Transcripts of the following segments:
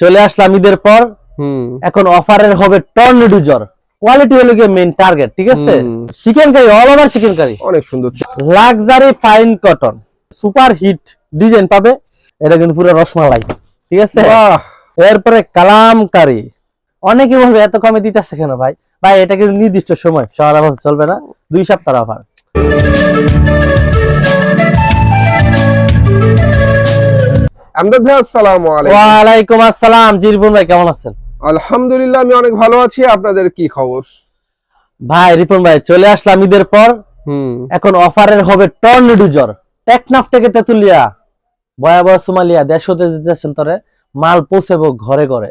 চলে আসলাম ঈদের পর। এখন অফারের হবে টর্নেডো জ্বর। কোয়ালিটি হলো গিয়ে মেইন টার্গেট ঠিক আছে? Chicken curry all over chicken curry অনেক সুন্দর। Luxury fine cotton super hit design পাবে। এটা কিন্তু পুরো রসমালাই ঠিক আছে? এরপরে কালামকারি অনেকে বলবে এত কমে দিতেছে কেন ভাই? ভাই এটা কিন্তু নির্দিষ্ট সময় সারা বছর চলবে না। দুই সপ্তাহ অফার। আমদাদ ভাই আসসালামু আলাইকুম। ওয়ালাইকুম আসসালাম। জিরবুন ভাই কেমন আছেন? আলহামদুলিল্লাহ আমি অনেক ভালো আছি। আপনাদের কি খবর? ভাই রিপন ভাই চলে আসলাম ঈদের পর। এখন অফারের হবে টর্নেডো জ্বর। টেকনাফ থেকে তেতুলিয়া ভয়াবহ সোমালিয়া দেশ হতে যেতেছেন তরে মাল পৌঁছাবো ঘরে ঘরে।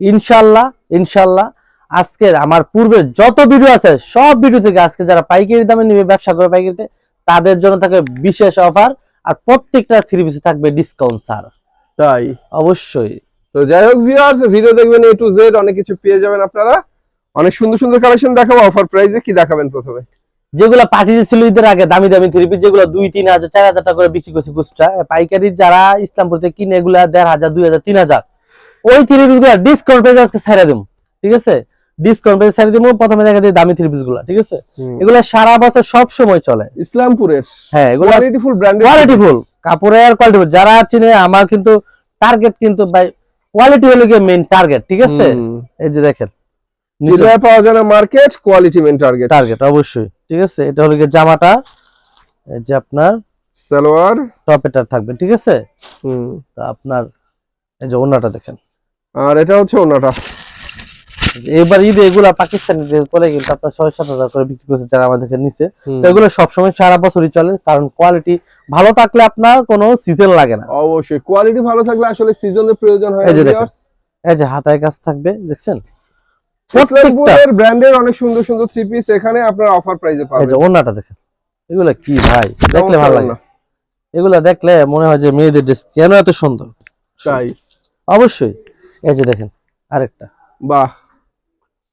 ইনশাল্লাহ ইনশাল্লাহ আজকের আমার পূর্বের যত ভিডিও আছে সব ভিডিও থেকে আজকে যারা পাইকারি দামে নিবে ব্যবসা করে পাইকারিতে তাদের জন্য থাকবে বিশেষ অফার। আর প্রত্যেকটা থ্রি পিসে থাকবে ডিসকাউন্ট স্যার তাই? অবশ্যই। তো যাই হোক ভিউয়ার্স ভিডিও দেখবেন এ টু জেড অনেক কিছু পেয়ে যাবেন আপনারা। অনেক সুন্দর সুন্দর কালেকশন দেখাবো অফার প্রাইসে কি দেখাবেন প্রথমে? যেগুলো পাঠিয়ে ছিল ঈদের আগে দামি দামি থ্রি পিস যেগুলো দুই তিন হাজার চার হাজার টাকা করে বিক্রি করছে খুচরা পাইকারি যারা ইসলামপুর থেকে কিনে এগুলা দেড় হাজার দুই হাজার তিন হাজার। ওই থ্রি পিসগুলা ডিসকাউন্ট পেয়ে আজকে ছেড়ে দিব ঠিক আছে? ডিসকাউন্ট পেয়ে ছেড়ে দিব প্রথমে দেখা দিই দামি থ্রি পিসগুলা ঠিক আছে? এগুলো সারা বছর সব সময় চলে। ইসলামপুরের হ্যাঁ এগুলো কোয়ালিটিফুল ব্র্যান্ডেড কোয়ালিটি ফুল কাপড়ের কোয়ালিটি যারা চিনে আমার কিন্তু টার্গেট কিন্তু ভাই কোয়ালিটি হলো গিয়ে মেইন টার্গেট ঠিক আছে? এই যে দেখেন জিলায় পাওয়া যায় না market quality main target target অবশ্যই ঠিক আছে? এটা হলো গিয়ে জামাটা এই যে আপনার সালোয়ার। টপেটার থাকবে ঠিক আছে? হুম। তা আপনার এই যে ওনাটা দেখেন। আর এটা হচ্ছে ওনাটা এবার ঈদে এগুলা পাকিস্তানি ড্রেস কিন্তু আপনার ছয় সাত হাজার করে বিক্রি করছে যারা আমাদেরকে নিচে। তো এগুলো সবসময় সারা বছরই চলে কারণ কোয়ালিটি ভালো থাকলে আপনার কোনো সিজন লাগে না। অবশ্যই কোয়ালিটি ভালো থাকলে আসলে সিজনের প্রয়োজন হয় এই যে দেখেন। এই যে হাতায় কাজ থাকবে দেখছেন? প্রত্যেকটা ব্র্যান্ডের অনেক সুন্দর সুন্দর থ্রি পিস এখানে আপনারা অফার প্রাইসে এই পাবেন। যে ওনাটা দেখেন এগুলা কি ভাই? দেখলে ভালো লাগে। এগুলা দেখলে মনে হয় যে মেয়েদের ড্রেস কেন এত সুন্দর? তাই। অবশ্যই। এই যে দেখেন আরেকটা। বাহ।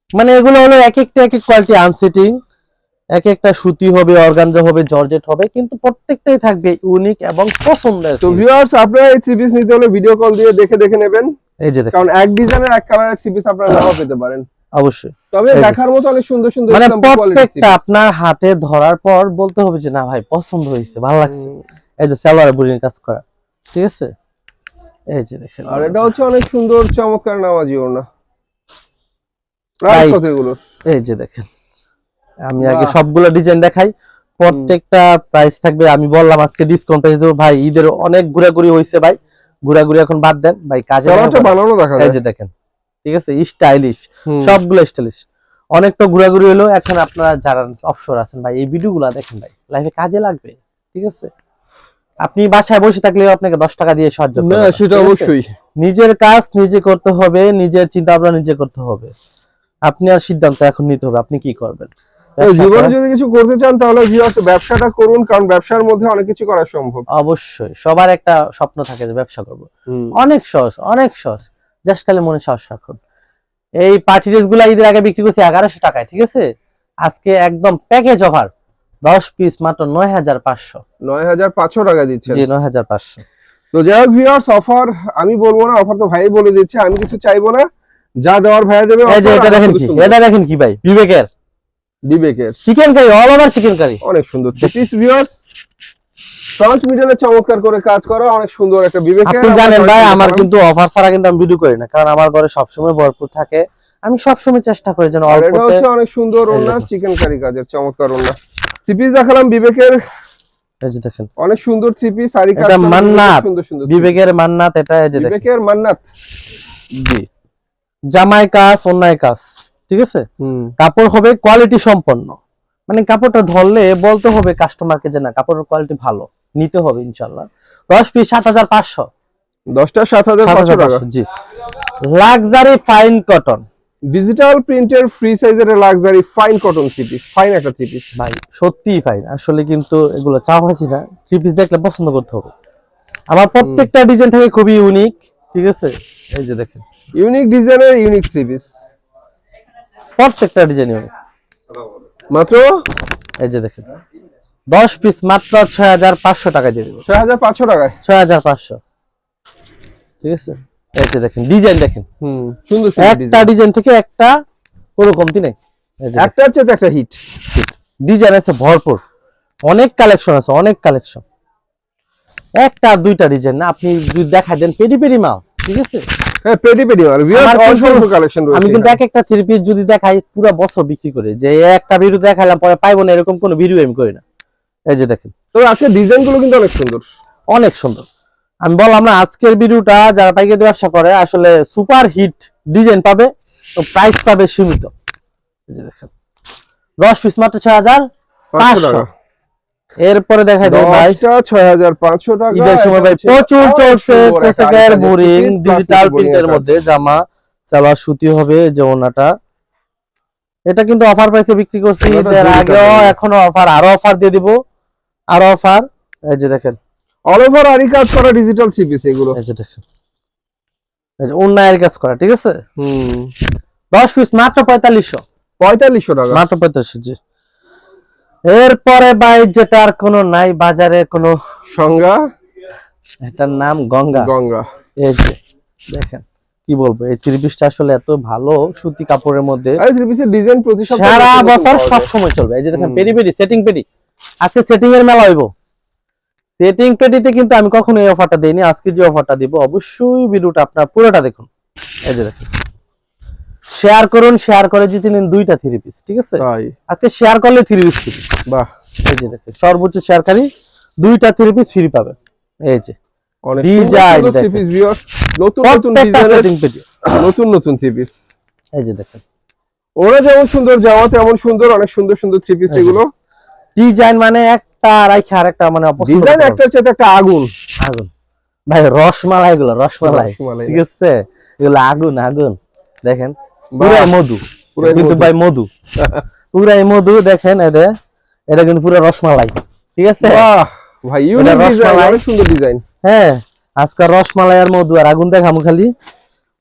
মানে এগুলো হলো এক একটা এক এক কোয়ালিটি আনসিটিং এক একটা সুতি হবে অর্গানজা হবে জর্জেট হবে কিন্তু প্রত্যেকটাই থাকবে ইউনিক এবং পছন্দের তো ভিউয়ার্স আপনারা এই থ্রি পিস নিতে হলে ভিডিও কল দিয়ে দেখে দেখে নেবেন। এই যে কারণ এক ডিজাইনের এক কালারের থ্রি পিস আপনারা নাও পেতে পারেন। অবশ্যই। তবে দেখার মতো অনেক সুন্দর সুন্দর মানে প্রত্যেকটা আপনার হাতে ধরার পর বলতে হবে যে না ভাই পছন্দ হয়েছে ভালো লাগছে। এই যে সালোয়ার বুড়ির কাজ করা ঠিক আছে? এই যে দেখেন। আর এটা হচ্ছে অনেক সুন্দর চমৎকার নামাজি ওড়না। প্রাইস কত এগুলো? এই যে দেখেন আমি আগে। সবগুলো ডিজাইন দেখাই। প্রত্যেকটা প্রাইস থাকবে আমি বললাম আজকে ডিসকাউন্ট প্রাইস দেবো ভাই ঈদের অনেক ঘোরাঘুরি হয়েছে ভাই। ঘোরাঘুরি এখন বাদ দেন ভাই কাজে বানানো দেখা এই যে দেখেন ঠিক আছে স্টাইলিশ। সবগুলো স্টাইলিশ অনেক তো ঘোরাঘুরি হলো এখন আপনারা যারা অফশোর আছেন ভাই এই ভিডিওগুলো দেখেন ভাই লাইফে কাজে লাগবে ঠিক আছে? আপনি বাসায় বসে থাকলেও আপনাকে দশ টাকা দিয়ে সাহায্য সেটা অবশ্যই। নিজের কাজ নিজে করতে হবে নিজের চিন্তা ভাবনা নিজে করতে হবে। আপনি আর সিদ্ধান্ত এখন নিতে হবে আপনি কি করবেন? জীবনে যদি কিছু করতে চান তাহলে ব্যবসাটা করুন কারণ ব্যবসার মধ্যে অনেক কিছু করা সম্ভব। অবশ্যই সবার একটা স্বপ্ন থাকে যে ব্যবসা করব। অনেক সহজ অনেক সহজ। জাস্ট মনে সাহস রাখুন। এই পার্টি ড্রেসগুলা ঈদের আগে বিক্রি করছি এগারোশো টাকায় ঠিক আছে? আজকে একদম প্যাকেজ অফার দশ পিস মাত্র নয় হাজার পাঁচশো। নয় হাজার পাঁচশো টাকা দিচ্ছে জি নয় হাজার পাঁচশো। তো যাই হোক ভিউয়ার্স অফার আমি বলব না অফার তো ভাই বলে দিচ্ছে আমি কিছু চাইব না। যা দেওয়ার ভাইয়া দেবে এই যে এটা দেখেন কি এটা দেখেন কি ভাই বিবেকের। বিবেকের। Chicken curry all over chicken curry অনেক সুন্দর। পিস ভিউয়ার্স ফ্রন্ট মিডলে চমৎকার করে কাজ করা অনেক সুন্দর একটা বিবেকের আপনি জানেন ভাই আমার কিন্তু অফার ছাড়া কিন্তু আমি ভিডিও করি না কারণ আমার ঘরে সবসময় ভরপুর থাকে। আমি সবসময় চেষ্টা করি যেন অল্প এটা হচ্ছে অনেক সুন্দর এই চিকেন কারি কাজের চমৎকার ওড়না। থ্রি পিস দেখালাম বিবেকের। এই যে দেখেন। অনেক সুন্দর থ্রি পিস শাড়ি কাজ এটা মান্নাত। সুন্দর সুন্দর। বিবেকের মান্নাত এটা এই যে দেখেন। বিবেকের মান্নাত। জি। জামাই কাজ অন্যায় কাজ ঠিক আছে? কাপড় হবে কোয়ালিটি সম্পন্ন। মানে কাপড়টা ধরলে বলতে হবে কাস্টমারকে যে না কাপড়ের কোয়ালিটি ভালো নিতে হবে ইনশাল্লাহ দশ পিস সাত হাজার পাঁচশো। দশটা সাত হাজার পাঁচশো ji. Luxury fine cotton digital প্রিন্টের ফ্রি সাইজের luxury fine cotton three piece fine একটা থ্রি পিস ভাই সত্যিই ফাইন আসলে কিন্তু এগুলো চাওয়া হয়েছে না থ্রি পিস দেখলে পছন্দ করতে হবে। আমার প্রত্যেকটা ডিজাইন থেকে খুবই ইউনিক ঠিক আছে? এই যে দেখেন। ইউনিক ডিজাইনের ইউনিক থ্রি পিস প্রত্যেকটা ডিজাইন ইউনিক মাত্র? এই যে দেখেন। দশ পিস মাত্র ছয় হাজার পাঁচশো টাকা দিয়ে দেবো। ছয় হাজার পাঁচশো টাকায়? ছয় হাজার পাঁচশো। ঠিক আছে? এই যে দেখেন ডিজাইন দেখেন। হুম সুন্দর সুন্দর একটা ডিজাইন থেকে একটা কোনো কমতি নেই। একটার চেয়ে একটা হিট ডিজাইন আছে ভরপুর। অনেক কালেকশন আছে অনেক কালেকশন একটা দুইটা ডিজাইন না আপনি যদি দেখাই দেন পেডি পেডি মাল। ঠিক আছে? হ্যাঁ পেডি পেডি আর ভিউয়ার্স অসংখ্য কালেকশন রয়েছে আমি কিন্তু এক একটা থ্রি পিস যদি দেখাই পুরো বছর বিক্রি করে। যে একটা ভিডিও দেখাইলাম পরে পাইবো না এরকম কোনো ভিডিও আমি করি না। এই যে দেখেন। তবে আজকে ডিজাইনগুলো কিন্তু অনেক সুন্দর। অনেক সুন্দর। আমি বললাম না আজকের ভিডিওটা যারা পাইকারি ব্যবসা করে আসলে সুপার হিট ডিজাইন পাবে তো প্রাইস পাবে সীমিত। এই যে দেখেন। দশ পিস মাত্র ছয় হাজার পাঁচশো পাঁচশো। টাকা। এরপরে দেখা যায় ভাই। দশটা ছয় হাজার পাঁচশো টাকা ঈদের সময় ভাই প্রচুর চলছে কোসেকের বোরিং ডিজিটাল প্রিন্টের মধ্যে। জামা সালোয়ার সুতি হবে যে ওনাটা এটা কিন্তু অফার প্রাইসে বিক্রি করছি। এর আগেও এখনও অফার আরও অফার দিয়ে দিব। আরও অফার। এই যে দেখেন। অল ওভার আরি কাজ করা ডিজিটাল থ্রি পিস এগুলো। এই যে দেখেন। এই যে অন্যায়ের কাজ করা ঠিক আছে? হুম। দশ পিস মাত্র পঁয়তাল্লিশশো। পঁয়তাল্লিশশো টাকা। মাত্র পঁয়তাল্লিশশো জি। এরপরে ভাই আর কোনো নাই বাজারে কোনো সংজ্ঞা এটার নাম গঙ্গা। গঙ্গা। এই যে দেখেন কি বলব এই থ্রি পিসটা আসলে এত ভালো সুতি কাপড়ের মধ্যে। আরে থ্রি পিসের ডিজাইন প্রতি সারা বছর সব। সময় চলবে। এই যে দেখেন। পেডি পেডি সেটিং পেডি আজকে সেটিং এর মেলা হইব। সেটিং পেডিতে কিন্তু আমি কখনো এই অফারটা দেইনি। আজকে যে অফারটা দিব অবশ্যই ভিডিওটা আপনার পুরোটা দেখুন। এই যে দেখেন। শেয়ার করুন শেয়ার করে জিতে নিন দুইটা থ্রি পিস ঠিক আছে? আজকে শেয়ার করলে থ্রি পিস ফ্রি বাহ। এই যে দেখেন সর্বোচ্চ শেয়ারকারী দুইটা থ্রি পিস ফ্রি পাবে। এই যে থ্রি ভিউয়ার্স নতুন নতুন নতুন নতুন থ্রি পিস এই যে দেখেন। ওরা যেমন সুন্দর জামা তেমন সুন্দর অনেক সুন্দর সুন্দর থ্রি পিস এগুলো। ডিজাইন মানে একটা রাইখে আরেকটা মানে অপছন্দ ডিজাইন একটা হচ্ছে একটা আগুন। আগুন। ভাই রসমালাই রসমালাই রসমালাই। ঠিক আছে? এগুলো আগুন আগুন। দেখেন বাহ, মধু কিন্তু ভাই মধু। পুরাই মধু দেখেন এদে এটা কিন্তু পুরো রসমালাই ঠিক আছে? ভাই ইউনিক ডিজাইন অনেক সুন্দর ডিজাইন হ্যাঁ আজকাল রসমালাই আর মধু আর আগুন দেখামু খালি।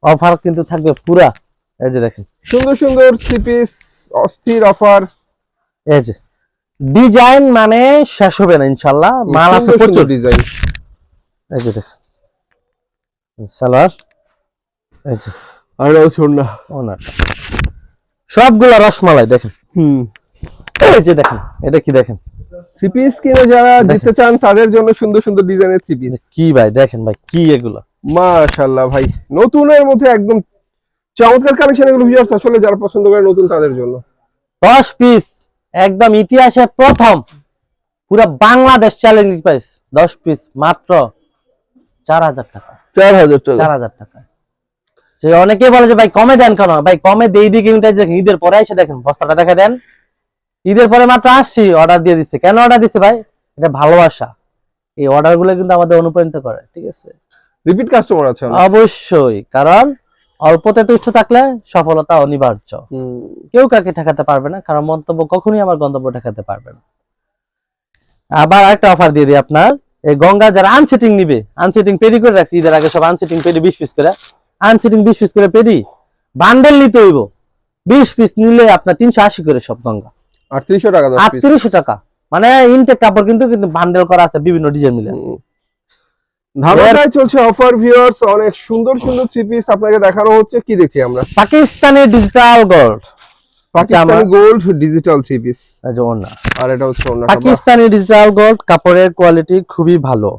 অফার কিন্তু থাকবে পুরা। এই যে দেখেন। সুন্দর সুন্দর থ্রি অস্থির অফার এই যে ডিজাইন মানে শেষ হবে না ইনশাল্লাহ। মাল আছে প্রচুর। ডিজাইন এই যে দেখেন। সালোয়ার। এই যে শোন না। সবগুলা রসমালাই দেখেন। হুম। এই যে দেখেন এটা কি দেখেন? থ্রি পিস কিনে যারা দিতে চান তাদের জন্য সুন্দর সুন্দর ডিজাইনের থ্রি পিস কি ভাই দেখেন ভাই কি এগুলো? মাশাআল্লাহ ভাই নতুনের মধ্যে একদম চমৎকার কালেকশন এগুলো ভিউয়ার্স আসলে যারা পছন্দ করে নতুন তাদের জন্য। দশ পিস একদম ইতিহাসে প্রথম। পুরো বাংলাদেশ চ্যালেঞ্জ প্রাইস দশ পিস মাত্র চার হাজার টাকা। চার হাজার টাকা। চার হাজার টাকা। সে অনেকে বলে যে ভাই কমে দেন কেন? ভাই কমে দেই দিয়ে কিন্তু দেখেন ঈদের পরে এসে দেখেন বস্তাটা দেখা দেন। ঈদের পরে মাত্র আসছি অর্ডার দিয়ে দিচ্ছে। কেন অর্ডার দিচ্ছে ভাই? এটা ভালোবাসা। এই অর্ডারগুলো কিন্তু আমাদের অনুপ্রাণিত করে ঠিক আছে? রিপিট কাস্টমার আছে অবশ্যই কারণ অল্পতে তুষ্ট থাকলে সফলতা অনিবার্য। কেউ কাকে ঠেকাতে পারবে না কারণ মন্তব্য কখনোই আমার গন্তব্য ঠেকাতে পারবে না। আবার একটা অফার দিয়ে দিই আপনার। এই গঙ্গা যারা আনসেটিং নিবে আনসেটিং পেরি করে রাখছি ঈদের আগে সব আনসেটিং পেরি বিশ পিস করে। আনসেটিং বিশ পিস করে পেডি বান্ডেল নিতে হইব। বিশ পিস নিলে আপনার তিনশো আশি করে সব গঙ্গা। আটত্রিশশো টাকা আটত্রিশশো টাকা। মানে ইনটেক কাপড় কিন্তু কিন্তু বান্ডেল করা আছে বিভিন্ন ডিজাইন মিলে। ধামাকায় চলছে অফার ভিউয়ার্স অনেক সুন্দর সুন্দর থ্রি পিস আপনাকে দেখানো হচ্ছে। কি দেখছি আমরা? Pakistani digital gold Pakistani gold digital three piece না আর এটা হচ্ছে পাকিস্তানি ডিজিটাল গোল্ড কাপড়ের কোয়ালিটি খুবই ভালো।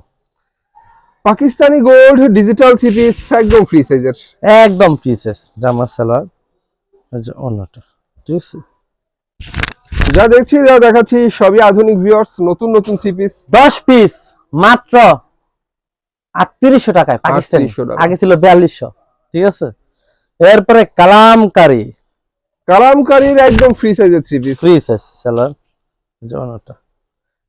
Pakistani gold digital three piece একদম ফ্রি সাইজের একদম পিসেস জামা সালোয়ার। অন্যটা ঠিক আছে? যা দেখছি যা দেখাচ্ছি সবই আধুনিক ভিউয়ার্স নতুন নতুন থ্রি পিস দশ পিস মাত্র আটত্রিশশো টাকায় পাকিস্তানি। আগে ছিল বিয়াল্লিশশো ঠিক আছে? এরপরে কালামকারী। কালামকারীর একদম ফ্রি সাইজের three piece free size salwar অন্যটা।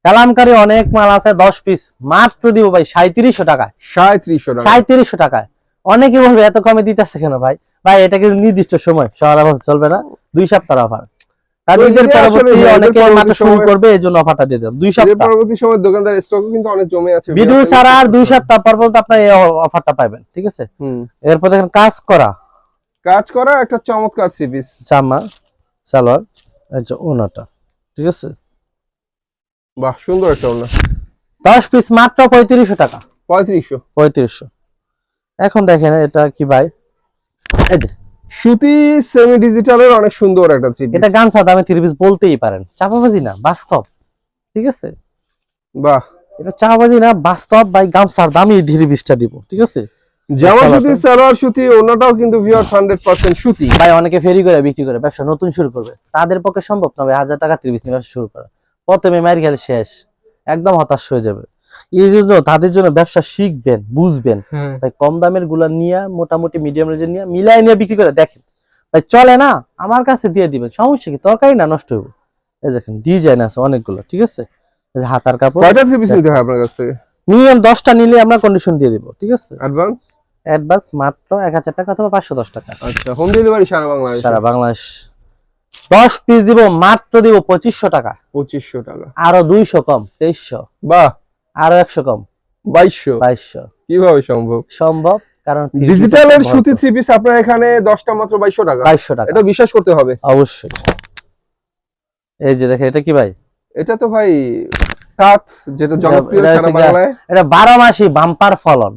কালামকারি অনেক মাল আছে দশ পিস মাত্র দিব ভাই সাঁত্রিশশো টাকায়। সাঁত্রিশশো টাকা। সাঁত্রিশশো টাকায়। অনেকে বলবে এত কমে দিতেছে কেন ভাই? ভাই এটা কিন্তু নির্দিষ্ট সময় সারা বছর চলবে না। দুই সপ্তাহ অফার ভিডিও ছাড়া আর দুই সপ্তাহ পর পর্যন্ত আপনার এই অফারটা পাবেন ঠিক আছে? এরপর দেখেন কাজ করা। কাজ করা একটা চমৎকার থ্রি পিস জামা সালোয়ার ওনাটা ঠিক আছে? বাহ সুন্দর একটা ওনা দশ পিস মাত্র পঁয়ত্রিশশো টাকা। পঁয়ত্রিশশো। পঁয়ত্রিশশো। এখন দেখেন এটা কি ভাই? এই সুতি সেমি ডিজিটালের অনেক সুন্দর একটা থ্রি এটা গামছা দামে থ্রি পিস বলতেই পারেন। চাপাবাজি না বাস্তব। ঠিক আছে? বাহ। এটা চাপাবাজি না বাস্তব ভাই গামছার দামই থ্রি পিসটা দিব। ঠিক আছে? জামা সুতি সালোয়ার সুতি কিন্তু ভিউয়ার্স সুতি। ভাই অনেকে ফেরি করে বিক্রি করে ব্যবসা নতুন শুরু করবে। তাদের পক্ষে সম্ভব না ভাই হাজার টাকা তিরিশ নিয়ে শুরু করা। প্রথমে মায়ের গেলে শেষ। একদম হতাশ হয়ে যাবে। এই জন্য তাদের জন্য ব্যবসা শিখবেন বুঝবেন। ভাই কম দামেরগুলা নিয়ে মোটামুটি মিডিয়াম রেঞ্জের নিয়ে মিলাই নিয়ে বিক্রি করে দেখেন। ভাই চলে না আমার কাছে দিয়ে দিবেন। সমস্যা কি? তরকারি না নষ্ট হইব? এই দেখেন ডিজাইন আছে অনেকগুলো ঠিক আছে? হাতার কাপড়। কয়টা পিস নিতে হয় আপনার কাছ থেকে? মিনিমাম দশটা নিলে আমরা কন্ডিশন দিয়ে দিব ঠিক আছে? অ্যাডভান্স অ্যাডভান্স মাত্র এক হাজার টাকা অথবা পাঁচশো দশ টাকা। আচ্ছা হোম ডেলিভারি সারা বাংলাদেশ? সারা বাংলাদেশ। দশ পিস দিব মাত্র দিব পঁচিশশো টাকা। পঁচিশশো টাকা। আরও দুইশো কম তেইশশো। বাহ! আরও একশো কম বাইশশো? বাইশশো। কীভাবে সম্ভব? সম্ভব কারণ ডিজিটালের সুতি থ্রি পিস আপনার এখানে দশটা মাত্র বাইশশো টাকা। বাইশশো টাকা। এটা বিশ্বাস করতে হবে। অবশ্যই। এই যে দেখে এটা কি ভাই? এটা তো ভাই তাঁত যেটা জনপ্রিয় এটা বাংলায়। এটা বারো মাসি বাম্পার ফলন।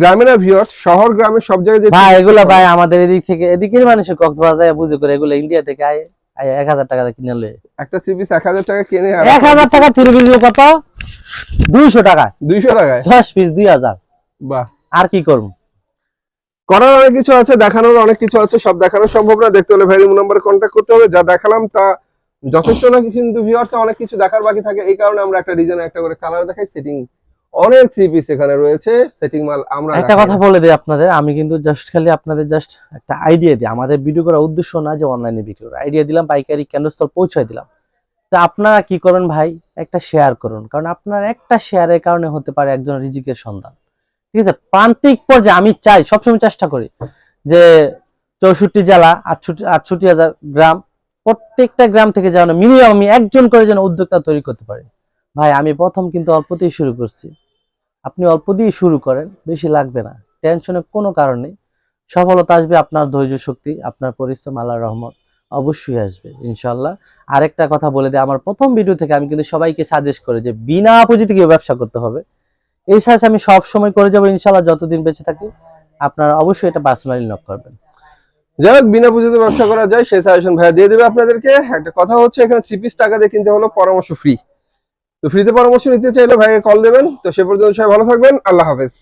গ্রামের ভিউয়ার্স শহর গ্রামের সব জায়গায় ভাই এগুলা ভাই আমাদের এদিক থেকে এদিকের মানুষ কক্সবাজার বুঝে করে এগুলো ইন্ডিয়া থেকে আয় আয় এক হাজার টাকা কিনে লয়ে। একটা থ্রি পিস এক হাজার টাকা কিনে এক হাজার টাকা থ্রি পিস কত? দুইশো টাকা দুইশো টাকায়? দশ পিস দুই হাজার। বাহ। আর কি করব? করার অনেক কিছু আছে দেখানোর অনেক কিছু আছে সব দেখানো সম্ভব না। দেখতে হলে নাম্বার কন্ট্যাক্ট করতে হবে। যা দেখালাম তা যথেষ্ট নাকি কিন্তু ভিউয়ার্স অনেক কিছু দেখার বাকি থাকে। এই কারণে আমরা একটা ডিজাইন একটা করে কালার দেখাই সেটিং অনেক থ্রি পিস এখানে রয়েছে সেটিং মাল আমরা একটা কথা বলে দিই আপনাদের আমি কিন্তু জাস্ট খালি আপনাদের জাস্ট একটা আইডিয়া দিই। আমাদের ভিডিও করার উদ্দেশ্য না যে অনলাইনে বিক্রি করা। আইডিয়া দিলাম পাইকারি কেন্দ্রস্থল পৌঁছায় দিলাম। তা আপনারা কি করুন ভাই? একটা শেয়ার করুন। কারণ আপনার একটা শেয়ারের কারণে হতে পারে একজন রিজিকের সন্ধান। ঠিক আছে? প্রান্তিক পর্যায়ে আমি চাই সবসময় চেষ্টা করি যে চৌষট্টি জেলা আটষট্টি আটষট্টি হাজার গ্রাম প্রত্যেকটা গ্রাম থেকে যেন মিনিমাম আমি একজন করে যেন উদ্যোক্তা তৈরি করতে পারি। ভাই আমি প্রথম কিন্তু অল্পতেই শুরু করছি। আপনি অল্প দিয়ে শুরু করেন, বেশি লাগবে না। টেনশনের কোনো কারণ নেই। সফলতা আসবে আপনার ধৈর্য শক্তি, আপনার পরিশ্রম আল্লাহ রহমত অবশ্যই আসবে ইনশাল্লাহ আরেকটা কথা বলে দিই, আমার প্রথম ভিডিও থেকে আমি কিন্তু সবাইকে সাজেস্ট করে যে বিনা পুঁজিতে কীভাবে ব্যবসা করতে হবে। এই সাজ আমি সব সময় করে যাব ইনশাল্লাহ যতদিন বেঁচে থাকি, আপনারা অবশ্যই এটা পার্সোনালি নক করবেন। যাই হোক, বিনা পুঁজিতে ব্যবসা করা যায়, সেই সাজেশন ভাইয়া দিয়ে দেবে আপনাদেরকে। একটা কথা হচ্ছে, এখানে থ্রি পিস টাকা দিয়ে কিনতে হলো, পরামর্শ ফ্রি তো ফ্রিতে পরামর্শ নিতে চাইলে ভাইকে কল দেবেন। তো সে পর্যন্ত সবাই ভালো থাকবেন। আল্লাহ হাফেজ।